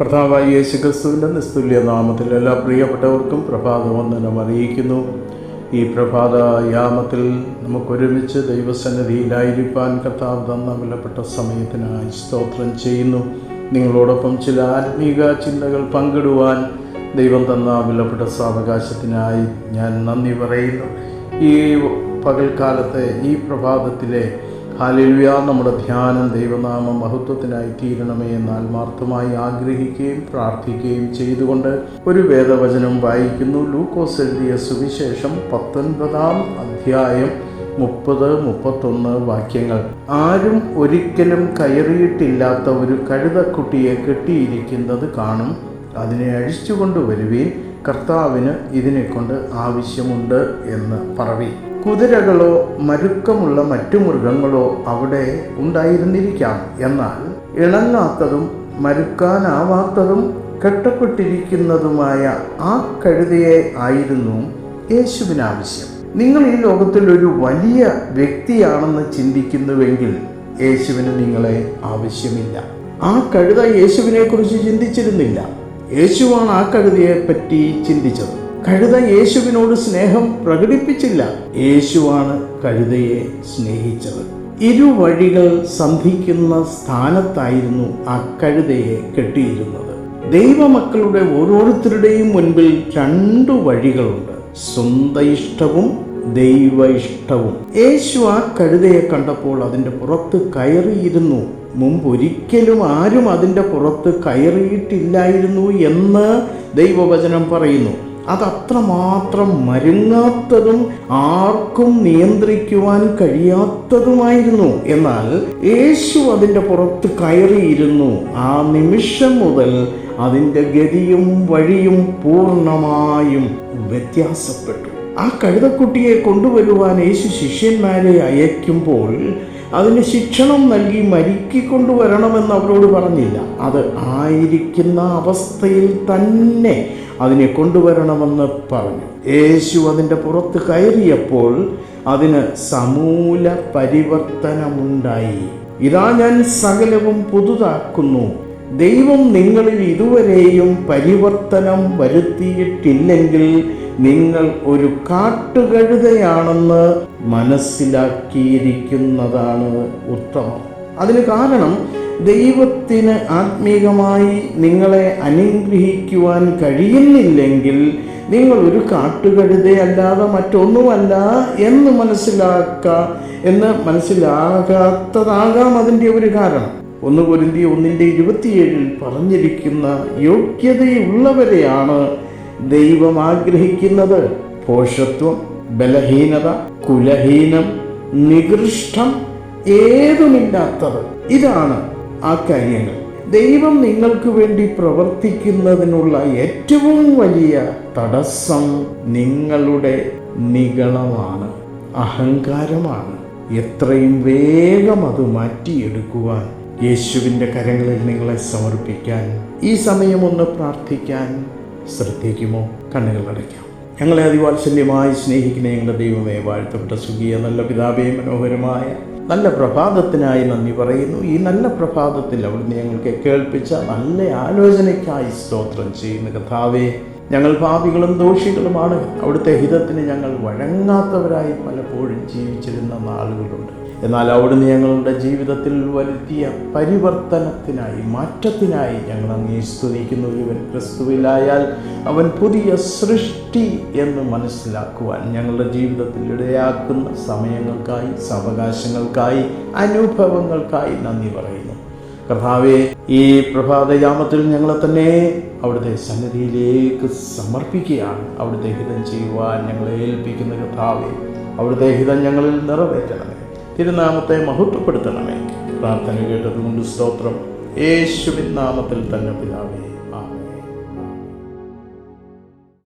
കർത്താവായ യേശു ക്രിസ്തുവിന്റെ നിസ്തുല്യ നാമത്തിൽ എല്ലാ പ്രിയപ്പെട്ടവർക്കും പ്രഭാതവന്ദനം അറിയിക്കുന്നു. ഈ പ്രഭാത യാമത്തിൽ നമുക്കൊരുമിച്ച് ദൈവസന്നിധിയിലായിരിക്കാൻ കർത്താവ് തന്ന വിലപ്പെട്ട സമയത്തിനായി സ്തോത്രം ചെയ്യുന്നു. നിങ്ങളോടൊപ്പം ചില ആത്മീക ചിന്തകൾ പങ്കിടുവാൻ ദൈവം തന്ന വിലപ്പെട്ട സാവകാശത്തിനായി ഞാൻ നന്ദി പറയുന്നു. ഈ പകൽക്കാലത്തെ ഈ പ്രഭാതത്തിലെ ഹാലിലുയ നമ്മുടെ ധ്യാനം ദൈവനാമ മഹത്വത്തിനായി തീരണമേ എന്ന് ആത്മാർത്ഥമായി ആഗ്രഹിക്കുകയും പ്രാർത്ഥിക്കുകയും ചെയ്തുകൊണ്ട് ഒരു വേദവചനം വായിക്കുന്നു. ലൂക്കോസ് എഴുതിയ സുവിശേഷം പത്തൊൻപതാം അധ്യായം മുപ്പത് മുപ്പത്തൊന്ന് വാക്യങ്ങൾ. ആരും ഒരിക്കലും കയറിയിട്ടില്ലാത്ത ഒരു കഴുതക്കുട്ടിയെ കെട്ടിയിരിക്കുന്നത് കാണും. അതിനെ അഴിച്ചുകൊണ്ട് വരുവീൻ. കർത്താവിന് ഇതിനെക്കൊണ്ട് ആവശ്യമുണ്ട് എന്ന് പറവി. കുതിരകളോ മരുക്കമുള്ള മറ്റു മൃഗങ്ങളോ അവിടെ ഉണ്ടായിരുന്നിരിക്കാം. എന്നാൽ ഇണങ്ങാത്തതും മരുക്കാനാവാത്തതും കെട്ടപ്പെട്ടിരിക്കുന്നതുമായ ആ കഴുതയെ ആയിരുന്നു യേശുവിന് ആവശ്യം നിങ്ങൾ ഈ ലോകത്തിൽ ഒരു വലിയ വ്യക്തിയാണെന്ന് ചിന്തിക്കുന്നുവെങ്കിൽ യേശുവിന് നിങ്ങളെ ആവശ്യമില്ല. ആ കഴുത യേശുവിനെ കുറിച്ച് ചിന്തിച്ചിരുന്നില്ല. യേശുവാണ് ആ കഴുതയെ പറ്റി ചിന്തിച്ചത്. കഴുത യേശുവിനോട് സ്നേഹം പ്രകടിപ്പിച്ചില്ല. യേശുവാണ് കഴുതയെ സ്നേഹിച്ചത്. ഇരുവഴികൾ സന്ധിക്കുന്ന സ്ഥാനത്തായിരുന്നു ആ കഴുതയെ കെട്ടിയിരുന്നത്. ദൈവമക്കളുടെ ഓരോരുത്തരുടെയും മുൻപിൽ രണ്ടു വഴികളുണ്ട്. സ്വന്തം ഇഷ്ടവും ദൈവ ഇഷ്ടവും യേശു ആ കഴുതയെ കണ്ടപ്പോൾ അതിന്റെ പുറത്ത് കയറിയിരുന്നു. മുമ്പ് ഒരിക്കലും ആരും അതിന്റെ പുറത്ത് കയറിയിട്ടില്ലായിരുന്നു എന്ന് ദൈവവചനം പറയുന്നു. അതത്രമാത്രം മരുങ്ങാത്തതും ആർക്കും നിയന്ത്രിക്കുവാൻ കഴിയാത്തതുമായിരുന്നു. എന്നാൽ യേശു അതിന്റെ പുറത്ത് കയറിയിരുന്നു. ആ നിമിഷം മുതൽ അതിന്റെ ഗതിയും വഴിയും പൂർണമായും വ്യത്യാസപ്പെട്ടു. ആ കഴുതക്കുട്ടിയെ കൊണ്ടുവരുവാൻ യേശു ശിഷ്യന്മാരെ അയക്കുമ്പോൾ അതിന് ശിക്ഷണം നൽകി മരിക്കൊണ്ടുവരണമെന്ന് അവരോട് പറഞ്ഞില്ല. അത് ആയിരിക്കുന്ന അവസ്ഥയിൽ തന്നെ അതിനെ കൊണ്ടുവരണമെന്ന് പറഞ്ഞു. യേശു അതിന്റെ പുറത്ത് കയറിയപ്പോൾ അതിന് സമൂല പരിവർത്തനമുണ്ടായി. ഇതാ ഞാൻ സകലവും പുതുതാക്കുന്നു. ദൈവം നിങ്ങളിൽ ഇതുവരെയും പരിവർത്തനം വരുത്തിയിട്ടില്ലെങ്കിൽ നിങ്ങൾ ഒരു കാട്ടുകഴുതയാണെന്ന് മനസ്സിലാക്കിയിരിക്കുന്നതാണ് ഉത്തമം. അതിന് കാരണം ദൈവത്തിന് ആത്മീകമായി നിങ്ങളെ അനുഗ്രഹിക്കുവാൻ കഴിയുന്നില്ലെങ്കിൽ നിങ്ങൾ ഒരു കാട്ടുകഴുതയല്ലാതെ മറ്റൊന്നുമല്ല എന്ന് മനസ്സിലാക്ക എന്ന് മനസ്സിലാകാത്തതാകാം അതിന്റെ ഒരു കാരണം. ഒന്ന് പൊരുന്തി ഒന്നിന്റെ ഇരുപത്തിയേഴിൽ പറഞ്ഞിരിക്കുന്ന യോഗ്യതയുള്ളവരെയാണ് ദൈവം ആഗ്രഹിക്കുന്നത് പോഷത്വം ബലഹീനത കുലഹീനം നികൃഷ്ടം ഏതുമില്ലാത്തത്. ഇതാണ് ആ കാര്യങ്ങൾ. ദൈവം നിങ്ങൾക്ക് വേണ്ടി പ്രവർത്തിക്കുന്നതിനുള്ള ഏറ്റവും വലിയ തടസ്സം നിങ്ങളുടെ നികളമാണ് അഹങ്കാരമാണ്. എത്രയും വേഗം അത് മാറ്റിയെടുക്കുവാൻ യേശുവിന്റെ കരങ്ങളിൽ നിങ്ങളെ സമർപ്പിക്കാൻ ഈ സമയം ഒന്ന് പ്രാർത്ഥിക്കാൻ ശ്രദ്ധിക്കുമോ? കണ്ണുകൾ അടയ്ക്കാം. ഞങ്ങളെ അതിവാത്സല്യമായി സ്നേഹിക്കുന്ന ഞങ്ങളുടെ ദൈവമേ വാഴ്ത്തപ്പെട്ട സുഖിയ നല്ല പിതാവേ മനോഹരമായ നല്ല പ്രഭാതത്തിനായി നന്ദി പറയുന്നു. ഈ നല്ല പ്രഭാതത്തിൽ അവിടുന്ന് ഞങ്ങൾക്ക് കേൾപ്പിച്ച നല്ല ആലോചനയ്ക്കായി സ്തോത്രം ചെയ്യുന്ന കഥാവേ ഞങ്ങൾ പാപികളും ദോഷികളുമാണ്. അവിടുത്തെ ഹിതത്തിന് ഞങ്ങൾ വഴങ്ങാത്തവരായി പലപ്പോഴും ജീവിച്ചിരുന്ന നാളുകളുണ്ട്. എന്നാൽ അവിടുന്ന് ഞങ്ങളുടെ ജീവിതത്തിൽ വരുത്തിയ പരിവർത്തനത്തിനായി മാറ്റത്തിനായി ഞങ്ങൾ അങ്ങേ സ്തുതിക്കുന്നു ഇവൻ ക്രിസ്തുവിലായാൽ അവൻ പുതിയ സൃഷ്ടി എന്ന് മനസ്സിലാക്കുവാൻ ഞങ്ങളുടെ ജീവിതത്തിൽ ഇടയാക്കുന്ന സമയങ്ങൾക്കായി സാവകാശങ്ങൾക്കായി അനുഭവങ്ങൾക്കായി നന്ദി പറയുന്നു. കർത്താവെ ഈ പ്രഭാതയാമത്തിൽ ഞങ്ങളെ തന്നെ അവിടുത്തെ സന്നിധിയിലേക്ക് സമർപ്പിക്കുകയാണ്. അവിടുത്തെ ഹിതം ചെയ്യുവാൻ ഞങ്ങളെ ഏൽപ്പിക്കുന്ന കർത്താവെ അവിടുത്തെ ഹിതം ഞങ്ങളിൽ നിറവേറ്റണമേ. തിരുനാമത്തെ മഹത്വപ്പെടുത്തണമേ. പ്രാർത്ഥന കേട്ടതുകൊണ്ട് സ്തോത്രം. യേശുവിൻ നാമത്തിൽ തന്നെ പിതാവേ.